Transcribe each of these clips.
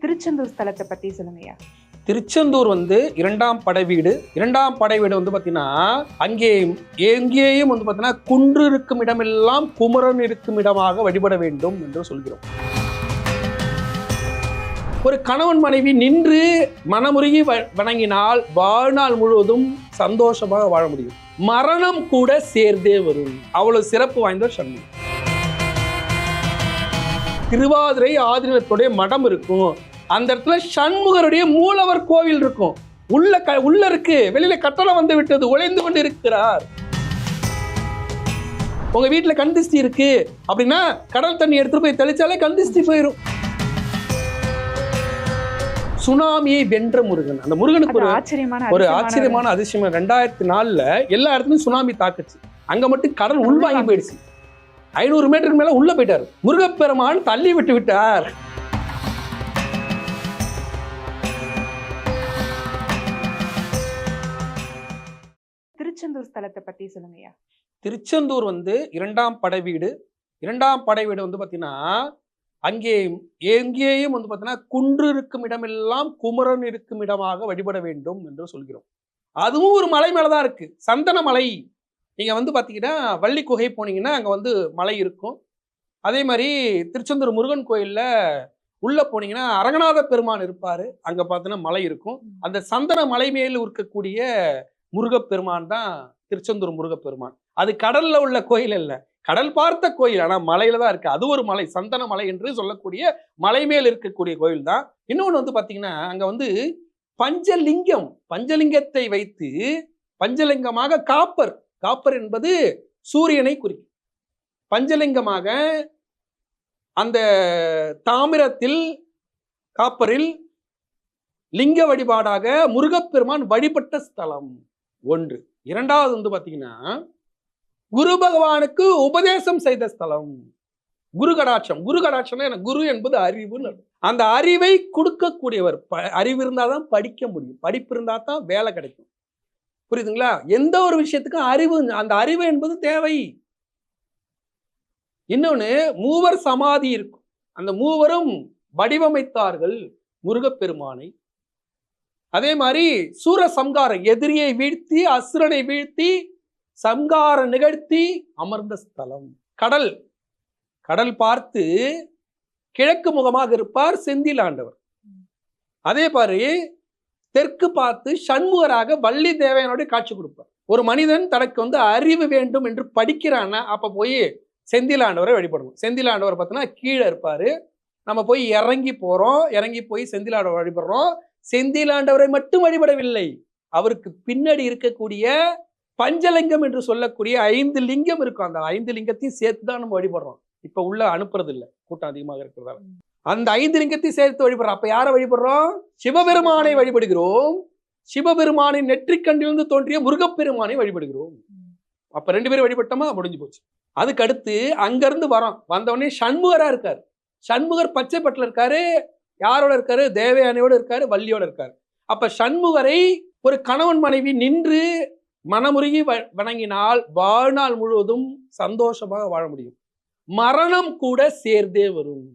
திருச்செந்தூர் ஸ்தலத்தை பத்தி சொல்லுங்கய்யா. திருச்செந்தூர் வந்து இரண்டாம் படை வீடு இரண்டாம் படை வீடு வந்து பார்த்தீங்கன்னா அங்கேயும் எங்கேயும் வந்து பார்த்தீங்கன்னா குன்று இருக்கும் இடமெல்லாம் குமரன் இருக்கும் இடமாக வழிபட வேண்டும் என்று சொல்கிறோம். ஒரு கணவன் மனைவி நின்று மனமுருகி வ- வணங்கினால் வாழ்நாள் முழுவதும் சந்தோஷமாக வாழ முடியும். மரணம் கூட சேர்ந்தே வரும். அவ்வளவு சிறப்பு வாய்ந்த சண்முகம். திருவாதிரை ஆதினத்துடைய மடம் இருக்கும். அந்த இடத்துல சண்முகருடைய மூலவர் கோவில் இருக்கும். உள்ள க உள்ள இருக்கு. வெளியில கட்டளை வந்து விட்டது. உழைந்து கொண்டு இருக்கிறார் உங்க வீட்டுல கண் திஷ்டி இருக்கு. அப்படின்னா கடல் தண்ணி எடுத்துட்டு போய் தெளிச்சாலே கண் திஷ்டி போயிடும் சுனாமியை வென்ற முருகன். அந்த முருகனுக்கு ஒரு ஆச்சரியமான ஒரு ஆச்சரியமான அதிசயம் ரெண்டாயிரத்தி நாலுல எல்லா இடத்துலயும் சுனாமி தாக்குச்சு. அங்க மட்டும் கடல் உள்வாங்கி போயிடுச்சு. ஐநூறு மீட்டருக்கு மேல உள்ள போயிட்டார். முருகப்பெருமான் தள்ளி விட்டு விட்டார். திருச்செந்தூர் ஸ்தலத்தை பத்தி சொல்லுங்கய்யா. திருச்செந்தூர் வந்து இரண்டாம் படை வீடு. இரண்டாம் படை வீடு வந்து பார்த்தீங்கன்னா அங்கே எங்கேயும் வந்து பார்த்தீங்கன்னா குன்று இருக்கும் இடமெல்லாம் குமரன் இருக்கும் இடமாக வழிபட வேண்டும் என்று சொல்கிறோம். அதுவும் ஒரு மலை மேலே தான் இருக்கு. சந்தன மலை. நீங்கள் வந்து பார்த்தீங்கன்னா வள்ளி குகை போனீங்கன்னா அங்கே வந்து மலை இருக்கும். அதே மாதிரி திருச்செந்தூர் முருகன் கோயிலில் உள்ளே போனீங்கன்னா அரங்கநாத பெருமான் இருப்பார். அங்கே பார்த்தீங்கன்னா மலை இருக்கும். அந்த சந்தன மலை மேல் இருக்கக்கூடிய முருகப்பெருமான் தான் திருச்செந்தூர் முருகப்பெருமான். அது கடல்ல உள்ள கோயில் இல்லை கடல் பார்த்த கோயில். ஆனா மலையில தான் இருக்கு. அது ஒரு மலை. சந்தன மலை என்று சொல்லக்கூடிய மலை மேல் இருக்கக்கூடிய கோயில் தான். இன்னொன்று வந்து பாத்தீங்கன்னா அங்க வந்து பஞ்சலிங்கம். பஞ்சலிங்கத்தை வைத்து பஞ்சலிங்கமாக காப்பர். காப்பர் என்பது சூரியனை குறிக்கும். பஞ்சலிங்கமாக அந்த தாமிரத்தில் காப்பரில் லிங்க வழிபாடாக முருகப்பெருமான் வழிபட்ட ஸ்தலம். ஒன்று. இரண்டாவது வந்து பாத்தீங்கன்னா குரு பகவானுக்கு உபதேசம் செய்த ஸ்தலம். குரு கடாட்சம். குரு கடாட்சம்னா எனக்கு குரு என்பது அறிவுன்னு அந்த அறிவை கொடுக்கக்கூடியவர். ப- அறிவு இருந்தால் தான் படிக்க முடியும். படிப்பு இருந்தால் தான் வேலை கிடைக்கும். புரியுதுங்களா? எந்த ஒரு விஷயத்துக்கும் அறிவு அந்த அறிவு என்பது தேவை. இன்னொன்னு மூவர் சமாதி இருக்கும். அந்த மூவரும் வடிவமைத்தார்கள் முருகப்பெருமானை. அதே மாதிரி சூர சம்காரம் எதிரியை வீழ்த்தி அசுரனை வீழ்த்தி சம்காரம் நிகழ்த்தி அமர்ந்த ஸ்தலம். கடல். கடல் பார்த்து கிழக்கு முகமாக இருப்பார் செந்தில் ஆண்டவர். அதே மாதிரி தெற்கு பார்த்து சண்முகராக வள்ளி தேவையனுடைய காட்சி கொடுப்பார். ஒரு மனிதன் தனக்கு வந்து அறிவு வேண்டும் என்று படிக்கிறான்னா அப்போ போய் செந்தில் ஆண்டவரை வழிபடணும் செந்தில் ஆண்டவர் பார்த்தோன்னா கீழே இருப்பார். நம்ம போய் இறங்கி போகிறோம் இறங்கி போய் செந்தில் செந்திலாண்டவரை மட்டும் வழிபடவில்லை. அவருக்கு பின்னாடி இருக்கக்கூடிய பஞ்சலிங்கம் என்று சொல்லக்கூடிய ஐந்து லிங்கம் இருக்கும். அந்த ஐந்து லிங்கத்தையும் சேர்த்து தான் நம்ம வழிபடுறோம். இப்ப உள்ள அனுப்புறது இல்லை கூட்டம் அதிகமாக இருக்கிறதால. அந்த ஐந்து லிங்கத்தையும் சேர்த்து வழிபடுறோம். அப்ப யாரை வழிபடுறோம்? சிவபெருமானை வழிபடுகிறோம். சிவபெருமானின் நெற்றிக்கண்டிலிருந்து தோன்றிய முருகப்பெருமானை வழிபடுகிறோம். அப்ப ரெண்டு பேரும் வழிபட்டோமா? முடிஞ்சு போச்சு. அதுக்கு அடுத்து அங்கிருந்து வரோம். வந்தவொடனே சண்முகரா இருக்காரு. சண்முகர் பச்சைப்பட்டில் இருக்காரு. யாரோட இருக்காரு? தேவயானையோட இருக்காரு வள்ளியோட இருக்காரு. அப்ப சண்முகரை ஒரு கணவன் மனைவி நின்று மனமுருகி வ- வணங்கினால் வாழ்நாள் முழுவதும் சந்தோஷமாக வாழ முடியும். மரணம் கூட சேர்ந்தே வரும்.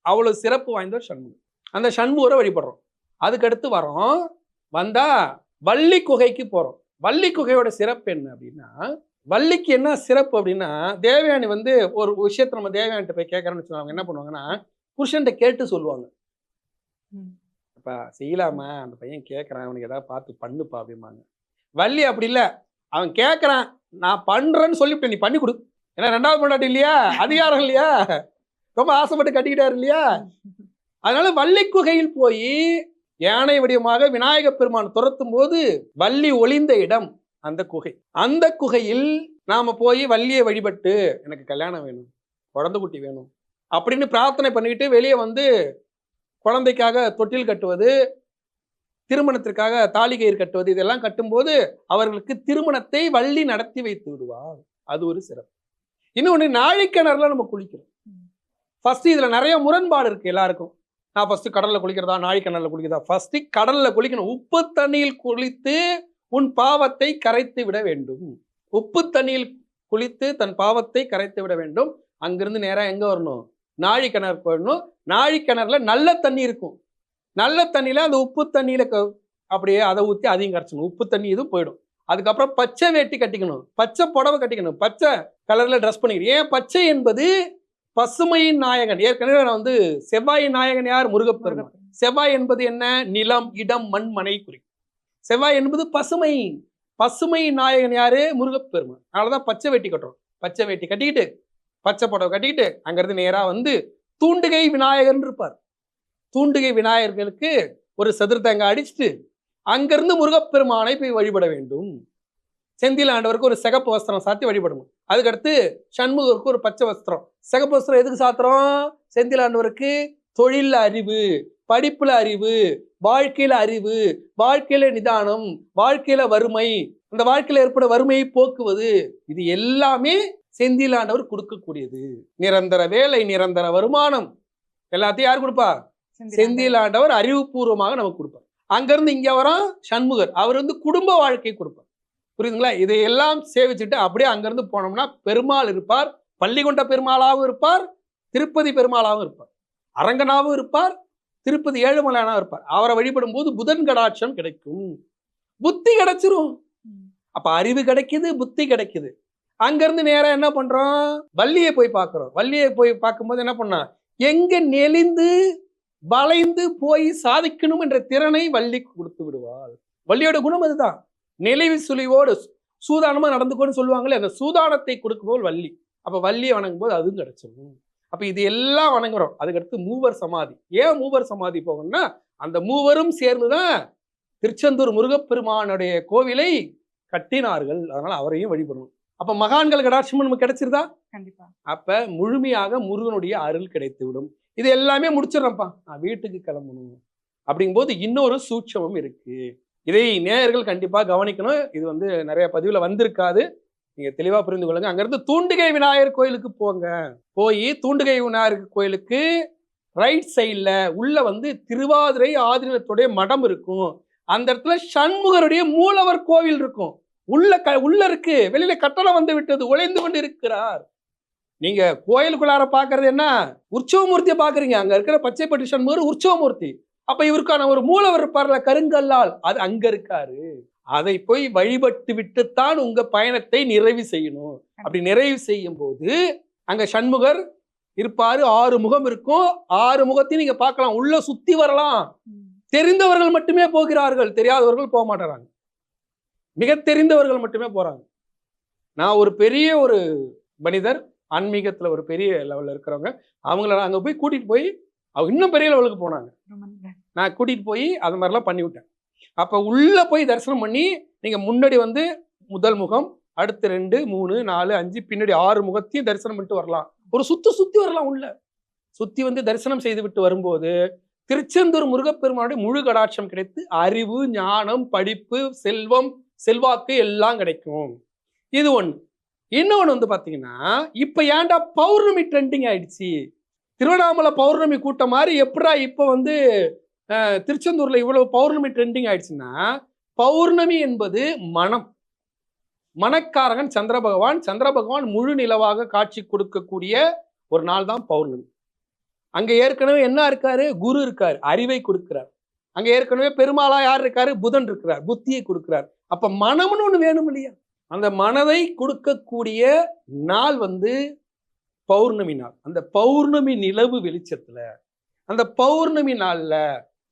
அவ்வளவு சிறப்பு வாய்ந்த சண்முகம். அந்த சண்முகரை வழிபடுறோம். அதுக்கடுத்து வரோம். வந்தா வள்ளி குகைக்கு போறோம். வள்ளி குகையோட சிறப்பு என்ன அப்படின்னா வள்ளிக்கு என்ன சிறப்பு அப்படின்னா தேவயானி வந்து ஒரு விஷயத்த நம்ம தேவயானிட்ட போய் கேட்கறோம்னு வச்சுக்கோங்க என்ன பண்ணுவாங்கன்னா புருஷன்கிட்ட கேட்டு சொல்லுவாங்க. அப்பா செய்யலாமா அந்த பையன் கேட்கறான் அவனுக்கு ஏதாவது பார்த்து பண்ணுப்பா அப்படிம்பாங்க. வள்ளி அப்படி இல்லை. அவன் கேட்குறான் நான் பண்றேன்னு சொல்லிவிட்டேன் நீ பண்ணி கொடு. ஏன்னா ரெண்டாவது பொண்டாட்டி இல்லையா? அதிகாரம் இல்லையா? ரொம்ப ஆசைப்பட்டு கட்டிக்கிட்டாரு இல்லையா? அதனால வள்ளி குகையில் போய் யானை வடிவமாக விநாயக பெருமான் துரத்தும் போது வள்ளி ஒளிந்த இடம் அந்த குகை. அந்த குகையில் நாம போய் வள்ளியை வழிபட்டு எனக்கு கல்யாணம் வேணும் குழந்தை குட்டி வேணும் அப்படின்னு பிரார்த்தனை பண்ணிக்கிட்டு வெளியே வந்து குழந்தைக்காக தொட்டில் கட்டுவது திருமணத்திற்காக தாலி கயிறு கட்டுவது இதெல்லாம் கட்டும்போது அவர்களுக்கு திருமணத்தை வள்ளி நடத்தி வைத்து விடுவார். அது ஒரு சிறப்பு. இன்னொன்று நாழிக்கிணறுல நம்ம குளிக்கிறோம். ஃபர்ஸ்ட் இதுல நிறைய முரண்பாடு இருக்கு எல்லாருக்கும். நான் ஃபர்ஸ்ட் கடல்ல குளிக்கிறதா நாழிக்கிணறுல குளிக்கிறதா? ஃபர்ஸ்ட் கடல்ல குளிக்கணும். உப்பு தண்ணியில் குளித்து உன் பாவத்தை கரைத்து விட வேண்டும். உப்பு தண்ணியில் குளித்து தன் பாவத்தை கரைத்து விட வேண்டும். அங்கிருந்து நேரா எங்க வரணும்? நாழி கிணறு போயிடணும் நாழி கிணறுல நல்ல தண்ணி இருக்கும். நல்ல தண்ணியில அந்த உப்பு தண்ணியில அப்படியே அதை ஊற்றி அதையும் கரைச்சணும் உப்பு தண்ணி இதுவும் போயிடும். அதுக்கப்புறம் பச்சை வேட்டி கட்டிக்கணும். பச்சை புடவை கட்டிக்கணும். பச்சை கலர்ல ட்ரெஸ் பண்ணிக்கணும். ஏன் பச்சை என்பது பசுமையின் நாயகன். ஏற்கனவே நான் வந்து செவ்வாயின் நாயகன் யார்? முருகப்பெருமான். செவ்வாய் என்பது என்ன? நிலம் இடம் மண் மனை குறிக்கும் செவ்வாய் என்பது பசுமை. பசுமை நாயகன் யாரு? முருகப்பெருமான். அதனாலதான் பச்சை வேட்டி கட்டுறோம். பச்சை வேட்டி கட்டிக்கிட்டு பச்சை புடவை கட்டிக்கிட்டு அங்கேருந்து நேராக வந்து தூண்டுகை விநாயகர்னு இருப்பார். தூண்டுகை விநாயகர்களுக்கு ஒரு சதுர்த்தங்க அடிச்சுட்டு அங்கிருந்து முருகப்பெருமானை போய் வழிபட வேண்டும். செந்தில் ஆண்டவருக்கு ஒரு சிகப்பு வஸ்திரம் சாத்தி வழிபடணும். அதுக்கடுத்து சண்முகருக்கு ஒரு பச்சை வஸ்திரம். சிகப்பு வஸ்திரம் எதுக்கு சாத்துறோம்? செந்தில் ஆண்டவருக்கு தொழில் அறிவு படிப்புல அறிவு வாழ்க்கையில அறிவு வாழ்க்கையில நிதானம் வாழ்க்கையில வறுமை. அந்த வாழ்க்கையில ஏற்பட வறுமையை போக்குவது இது எல்லாமே செந்தில் ஆண்டவர் கொடுக்கக்கூடியது. நிரந்தர வேலை நிரந்தர வருமானம். எல்லாத்தையும் யார் கொடுப்பா? செந்தில் ஆண்டவர். அறிவுபூர்வமாக நமக்கு கொடுப்பார். அங்கிருந்து இங்க வரோம் சண்முகர். அவர் வந்து குடும்ப வாழ்க்கை கொடுப்பார். புரியுதுங்களா? இதையெல்லாம் சேவிச்சுட்டு அப்படியே அங்கிருந்து போனோம்னா பெருமாள் இருப்பார் பள்ளிகொண்ட பெருமாளாகவும் இருப்பார் திருப்பதி பெருமாளாகவும் இருப்பார். அரங்கனாகவும் இருப்பார் திருப்பதி ஏழுமலையானாவும் இருப்பார். அவரை வழிபடும் போது புதன் கடாட்சம் கிடைக்கும். புத்தி கிடைச்சிரும். அப்ப அறிவு கிடைக்குது புத்தி கிடைக்குது. அங்கிருந்து நேராக என்ன பண்ணுறோம் வள்ளியை போய் பார்க்குறோம். வள்ளியை போய் பார்க்கும்போது என்ன பண்ணா? எங்கே நெளிந்து வளைந்து போய் சாதிக்கணும் என்ற திறனை வள்ளி கொடுத்து விடுவாள். வள்ளியோட குணம் அதுதான். நிலைவு சுழிவோடு சூதானமாக நடந்துக்கோன்னு சொல்லுவாங்களே அந்த சூதானத்தை கொடுக்கும்போது வள்ளி. அப்போ வள்ளியை வணங்கும் போது அதுவும் கிடைச்சிடும் அப்போ இது எல்லாம் வணங்குறோம். அதுக்கடுத்து மூவர் சமாதி. ஏன் மூவர் சமாதி போகணும்னா அந்த மூவரும் சேர்ந்து தான் திருச்செந்தூர் முருகப்பெருமானுடைய கோவிலை கட்டினார்கள். அதனால் அவரையும் வழிபடணும். அப்ப மகான்கள் கடாட்சமும் நமக்கு கிடைச்சிருதா? கண்டிப்பா. அப்ப முழுமையாக முருகனுடைய அருள் கிடைத்து விடும் இது எல்லாமே முடிச்சிடறேன்ப்பா. நான் வீட்டுக்கு கிளம்பணும். அப்படிங்கும்போது இன்னொரு சூட்சமம் இருக்கு. இதை நேயர்கள் கண்டிப்பா கவனிக்கணும். இது வந்து நிறைய பதிவுல வந்திருக்காது. நீங்க தெளிவா புரிந்து கொள்ளுங்க. அங்கிருந்து தூண்டுகை விநாயகர் கோயிலுக்கு போங்க. போய் தூண்டுகை விநாயகர் கோயிலுக்கு ரைட் சைடில் உள்ள வந்து திருவாதிரை ஆதினத்துடைய மடம் இருக்கும். அந்த இடத்துல சண்முகருடைய மூலவர் கோவில் இருக்கும். உள்ள க உள்ள இருக்கு. வெளியில கட்டளம் வந்து விட்டது. உழைந்து கொண்டு இருக்கிறார் நீங்க கோயிலுக்குள்ளார பாக்குறது என்ன? உற்சவமூர்த்தியை பாக்குறீங்க அங்க இருக்கிற பச்சைப்பட்டி சண்முகர் உற்சவமூர்த்தி. அப்ப இவருக்கான ஒரு மூலவர் இருப்பார்ல கருங்கல்லால். அது அங்க இருக்காரு. அதை போய் வழிபட்டு விட்டுத்தான் உங்க பயணத்தை நிறைவு செய்யணும். அப்படி நிறைவு செய்யும் போது அங்க சண்முகர் இருப்பாரு. ஆறு முகம் இருக்கும். ஆறு முகத்தையும் நீங்க பார்க்கலாம். உள்ள சுத்தி வரலாம். தெரிந்தவர்கள் மட்டுமே போகிறார்கள். தெரியாதவர்கள் போக மாட்டாங்க மிக தெரிந்தவர்கள் மட்டுமே போறாங்க. நான் ஒரு பெரிய ஒரு மனிதர் ஆன்மீகத்துல ஒரு பெரிய லெவல்ல இருக்கிறவங்க அவங்கள அங்க போய் கூட்டிட்டு போய் அவங்க இன்னும் பெரிய லெவலுக்கு போனாங்க. நான் கூட்டிட்டு போய் அது மாதிரிலாம் பண்ணி விட்டேன். அப்ப உள்ள போய் தரிசனம் பண்ணி நீங்க முன்னாடி வந்து முதல் முகம் அடுத்து ரெண்டு மூணு நாலு அஞ்சு பின்னாடி ஆறு முகத்தையும் தரிசனம் பண்ணிட்டு வரலாம். ஒரு சுத்து சுத்தி வரலாம் உள்ள. சுத்தி வந்து தரிசனம் செய்து விட்டு வரும்போது திருச்செந்தூர் முருகப்பெருமானுடைய முழு கடாட்சம் கிடைத்து அறிவு ஞானம் படிப்பு செல்வம் செல்வாக்கு எல்லாம் கிடைக்கும். இது ஒன்று இன்னொன்னு வந்து பார்த்தீங்கன்னா இப்போ ஏன்டா பௌர்ணமி ட்ரெண்டிங் ஆயிடுச்சு? திருவண்ணாமலை பௌர்ணமி கூட்டம் மாதிரி எப்படா இப்போ வந்து திருச்செந்தூரில் இவ்வளவு பௌர்ணமி ட்ரெண்டிங் ஆயிடுச்சுன்னா பௌர்ணமி என்பது மனம். மனக்காரகன் சந்திர பகவான் சந்திர பகவான் முழு நிலவாக காட்சி கொடுக்கக்கூடிய ஒரு நாள் தான் பௌர்ணமி. அங்கே ஏற்கனவே என்ன இருக்காரு? குரு இருக்காரு. அறிவை கொடுக்கிறார். அங்க ஏற்கனவே பெருமாளா யார் இருக்காரு? புதன் இருக்கிறார் புத்தியை கொடுக்கிறார். அப்ப மனம்னு ஒண்ணு வேணும் இல்லையா? அந்த மனதை கொடுக்கக்கூடிய நாள் வந்து பௌர்ணமி நாள். அந்த பௌர்ணமி நிலவு வெளிச்சத்துல அந்த பௌர்ணமி நாள்ல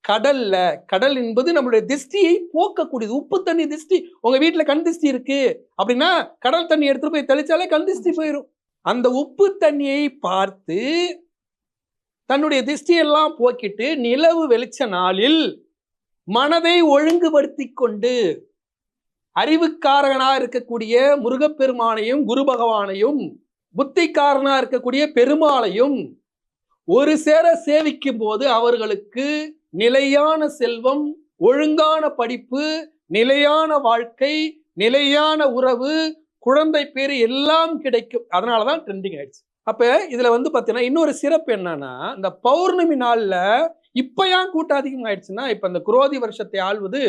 கடல்ல கடல் என்பது நம்மளுடைய திஷ்டியை போக்கக்கூடியது. உப்பு தண்ணி திஷ்டி. உங்க வீட்டுல கண் திஷ்டி இருக்கு அப்படின்னா கடல் தண்ணி எடுத்துட்டு போய் தெளிச்சாலே கண் திஷ்டி போயிடும் அந்த உப்பு தண்ணியை பார்த்து தன்னுடைய திருஷ்டியெல்லாம் போக்கிட்டு நிலவு வெளிச்ச நாளில் மனதை ஒழுங்குபடுத்தி கொண்டு அறிவுக்காரனாக இருக்கக்கூடிய முருகப்பெருமானையும் குரு பகவானையும் புத்திக்காரனாக இருக்கக்கூடிய பெருமாளையும் ஒரு சேர சேவிக்கும் போது அவர்களுக்கு நிலையான செல்வம் ஒழுங்கான படிப்பு நிலையான வாழ்க்கை நிலையான உறவு குழந்தை பேர் எல்லாம் கிடைக்கும். அதனாலதான் ட்ரெண்டிங் ஆயிடுச்சு. அப்போ இதில் வந்து பார்த்தீங்கன்னா இன்னொரு சிறப்பு என்னன்னா இந்த பௌர்ணமி நாளில் இப்போ ஏன் கூட்டம் அதிகம் ஆயிடுச்சுன்னா இப்போ இந்த குரோதி வருஷத்தை ஆள்வது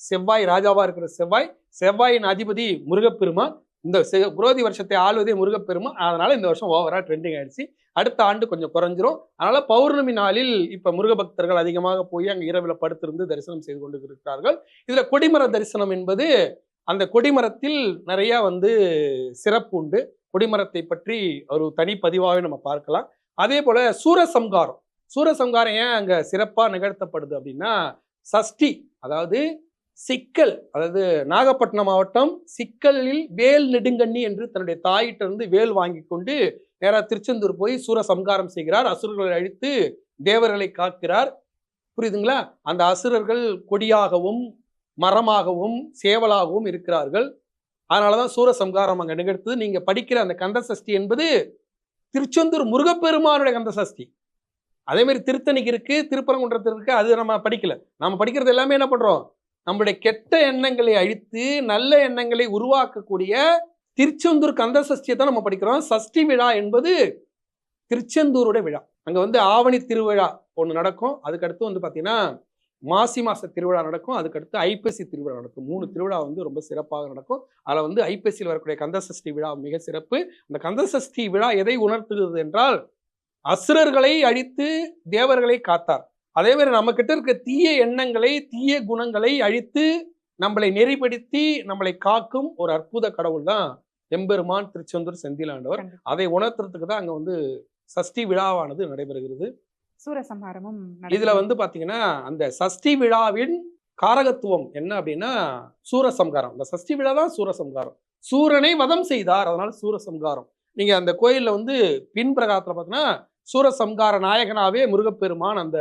செவ்வாய் ராஜாவாக இருக்கிற செவ்வாய் செவ்வாயின் அதிபதி முருகப்பெருமான் இந்த செ- குரோதி வருஷத்தை ஆள்வதே முருகப்பெருமான் அதனால இந்த வருஷம் ஓவரா ட்ரெண்டிங் ஆயிடுச்சு. அடுத்த ஆண்டு கொஞ்சம் குறைஞ்சிரும். அதனால பௌர்ணமி நாளில் இப்ப முருக பக்தர்கள் அதிகமாக போய் அங்க இரவில் படுத்திருந்து தரிசனம் செய்து கொண்டு இருக்கிறார்கள் இதுல கொடிமர தரிசனம் என்பது அந்த கொடிமரத்தில் நிறைய வந்து சிறப்பு உண்டு. கொடிமரத்தை பற்றி ஒரு தனி பதிவாகவே நம்ம பார்க்கலாம். அதே போல சூரசம்காரம் சூரசம்காரம் ஏன் அங்க சிறப்பா நிகழ்த்தப்படுது அப்படின்னா சஷ்டி அதாவது சிக்கல் அதாவது நாகப்பட்டினம் மாவட்டம் சிக்கலில் வேல் நெடுங்கண்ணி என்று தன்னுடைய தாயிட்ட இருந்து வேல் வாங்கி கொண்டு நேராக திருச்செந்தூர் போய் சூரசம்காரம் செய்கிறார். அசுரர்களை அழித்து தேவர்களை காக்கிறார். புரியுதுங்களா? அந்த அசுரர்கள் கொடியாகவும் மரமாகவும் சேவலாகவும் இருக்கிறார்கள். அதனாலதான் சூரசம்காரம் அங்கே நிகழ்த்து நீங்கள் படிக்கிற அந்த கந்த சஷ்டி என்பது திருச்செந்தூர் முருகப்பெருமானுடைய கந்த சஷ்டி அதே மாதிரி திருத்தணிக்கு இருக்கு திருப்பரங்குன்றத்தில் இருக்கு அது நம்ம படிக்கல. நம்ம படிக்கிறது எல்லாமே என்ன பண்றோம்? நம்மளுடைய கெட்ட எண்ணங்களை அழித்து நல்ல எண்ணங்களை உருவாக்கக்கூடிய திருச்செந்தூர் கந்த சஷ்டியை தான் நம்ம படிக்கிறோம். சஷ்டி விழா என்பது திருச்செந்தூருடைய விழா. அங்கே வந்து ஆவணி திருவிழா ஒன்று நடக்கும். அதுக்கடுத்து வந்து பார்த்தீங்கன்னா மாசி மாச திருவிழா நடக்கும். அதுக்கடுத்து ஐப்பசி திருவிழா நடக்கும். மூணு திருவிழா வந்து ரொம்ப சிறப்பாக நடக்கும். அதில் வந்து ஐப்பசியில் வரக்கூடிய கந்த சஷ்டி விழா மிக சிறப்பு. அந்த கந்த சஷ்டி விழா எதை உணர்த்துகிறது என்றால் அசுரர்களை அழித்து தேவர்களை காத்தார். அதே மாதிரி நம்ம கிட்ட இருக்க தீய எண்ணங்களை தீய குணங்களை அழித்து நம்மளை நெறிப்படுத்தி நம்மளை காக்கும் ஒரு அற்புத கடவுள் தான் எம்பெருமான் திருச்செந்தூர் செந்திலாண்டவர். அதை உணர்த்துறதுக்கு தான் அங்க வந்து சஷ்டி விழாவானது நடைபெறுகிறது. சூரசம்ஹாரமும் இதுல வந்து பாத்தீங்கன்னா அந்த சஷ்டி விழாவின் காரகத்துவம் என்ன அப்படின்னா சூரசம்காரம் இந்த சஷ்டி விழா தான் சூரசம்காரம் சூரனை வதம் செய்தார் அதனால சூரசம்காரம் நீங்க அந்த கோயில்ல வந்து பின் பிரகாரத்துல பார்த்தீங்கன்னா சூரசம்கார நாயகனாவே முருகப்பெருமான் அந்த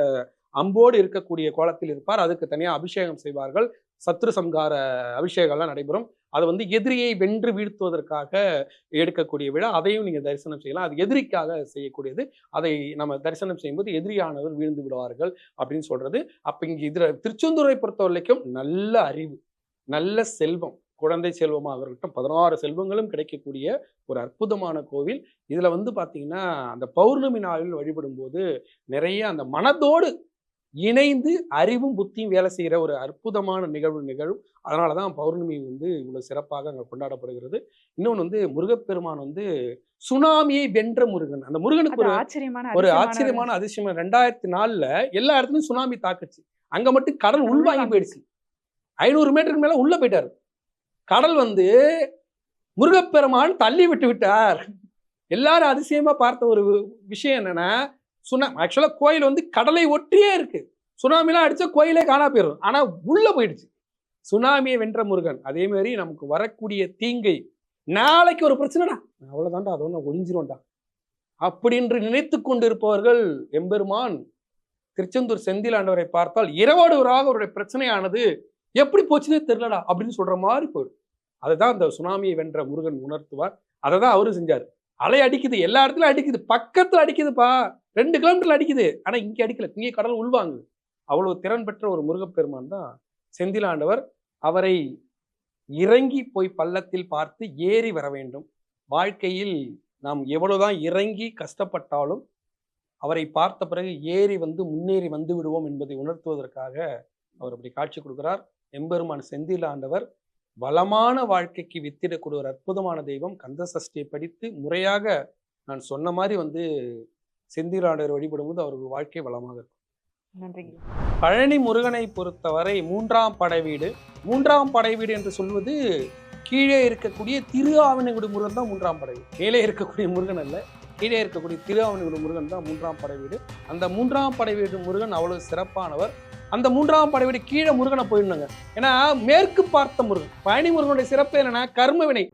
அம்போடு இருக்கக்கூடிய கோலத்தில் இருப்பார். அதுக்கு தனியா அபிஷேகம் செய்வார்கள். சத்ரு சம்கார அபிஷேகம்லாம் நடைபெறும். அது வந்து எதிரியை வென்று வீழ்த்துவதற்காக எடுக்கக்கூடிய விழா. அதையும் நீங்கள் தரிசனம் செய்யலாம். அது எதிரிக்காக செய்யக்கூடியது. அதை நம்ம தரிசனம் செய்யும்போது எதிரியானவர் வீழ்ந்து விடுவார்கள் அப்படின்னு சொல்றது. அப்போ இங்கே இதில் திருச்செந்தூரை பொறுத்த வரைக்கும் நல்ல அறிவு நல்ல செல்வம். குழந்தை செல்வமாக இருக்கட்டும் பதினாறு செல்வங்களும் கிடைக்கக்கூடிய ஒரு அற்புதமான கோவில். இதில் வந்து பார்த்திங்கன்னா அந்த பௌர்ணமி நாளில் வழிபடும் போது நிறைய அந்த மனதோடு இணைந்து அறிவும் புத்தியும் வேலை செய்கிற ஒரு அற்புதமான நிகழ்வு நிகழும். அதனால தான் பௌர்ணமி வந்து இவ்வளவு சிறப்பாக அங்கே கொண்டாடப்படுகிறது. இன்னொன்று வந்து முருகப்பெருமான் வந்து சுனாமியை வென்ற முருகன். அந்த முருகனுக்கு ஒரு ஆச்சரியமான ஒரு ஆச்சரியமான அதிசயம் ரெண்டாயிரத்தி நாலுல எல்லா இடத்துலயும் சுனாமி தாக்குச்சு. அங்க மட்டும் கடல் உள்வாங்கி. போயிடுச்சு. ஐநூறு மீட்டருக்கு மேல உள்ள போயிட்டாரு. கடல் வந்து முருகப்பெருமான் தள்ளி விட்டு விட்டார். எல்லாரும் அதிசயமா பார்த்த ஒரு விஷயம் என்னன்னா சுனா ஆக்சுவலாக கோயில் வந்து கடலை ஒற்றியே இருக்கு. சுனாமிலாம் அடித்தா கோயிலே காணா போயிடும் ஆனால் உள்ளே போயிடுச்சு. சுனாமியை வென்ற முருகன். அதே மாதிரி நமக்கு வரக்கூடிய தீங்கை நாளைக்கு ஒரு பிரச்சனைடா. அவ்வளோதான்டா அது ஒன்று ஒழிஞ்சிரும்டா. அப்படின்று நினைத்து கொண்டிருப்பவர்கள் எம்பெருமான் திருச்செந்தூர் செந்திலாண்டவரை பார்த்தால் இரவோடுவராக அவருடைய பிரச்சனையானது எப்படி போச்சுன்னே தெரியலடா அப்படின்னு சொல்ற மாதிரி போயிடும். அதுதான் அந்த சுனாமியை வென்ற முருகன் உணர்த்துவார். அதை தான் அவரும் செஞ்சார். அலை அடிக்குது எல்லா இடத்துலையும் அடிக்குது பக்கத்தில் அடிக்குதுப்பா. ரெண்டு கிலோமீட்டர்ல அடிக்குது. ஆனால் இங்கே அடிக்கல இங்கே கடல் உள்வாங்குது. அவ்வளவு திறன் பெற்ற ஒரு முருகப்பெருமான் தான் செந்திலாண்டவர் அவரை இறங்கி போய் பள்ளத்தில் பார்த்து ஏறி வர வேண்டும். வாழ்க்கையில் நாம் எவ்வளவுதான் இறங்கி கஷ்டப்பட்டாலும் அவரை பார்த்த பிறகு ஏறி வந்து முன்னேறி வந்து விடுவோம் என்பதை உணர்த்துவதற்காக அவர் அப்படி காட்சி கொடுக்கிறார். எம்பெருமான் செந்தில் ஆண்டவர் வளமான வாழ்க்கைக்கு வித்திடக்கூடிய ஒரு அற்புதமான தெய்வம் கந்த சஷ்டியை படித்து முறையாக நான் சொன்ன மாதிரி வந்து செந்தில் ஆண்டவர் வழிபடும்போது அவர்கள் வாழ்க்கை வளமாக இருக்கும். நன்றிங்க. பழனி முருகனை பொறுத்தவரை மூன்றாம் படை வீடு. மூன்றாம் படை வீடு என்று சொல்வது கீழே இருக்கக்கூடிய திரு ஆவணங்குடி முருகன் தான் மூன்றாம் படை வீடு. மேலே இருக்கக்கூடிய முருகன் அல்ல. கீழே இருக்கக்கூடிய திரு ஆவணங்குடி முருகன் தான் மூன்றாம் படை வீடு. அந்த மூன்றாம் படை வீடு முருகன் அவ்வளவு சிறப்பானவர். அந்த மூன்றாம் படை கீழே முருகனை போயிடணுங்க. ஏன்னா மேற்கு பார்த்த முருகன் பழனி முருகனுடைய சிறப்பு என்னன்னா கர்ம வினை.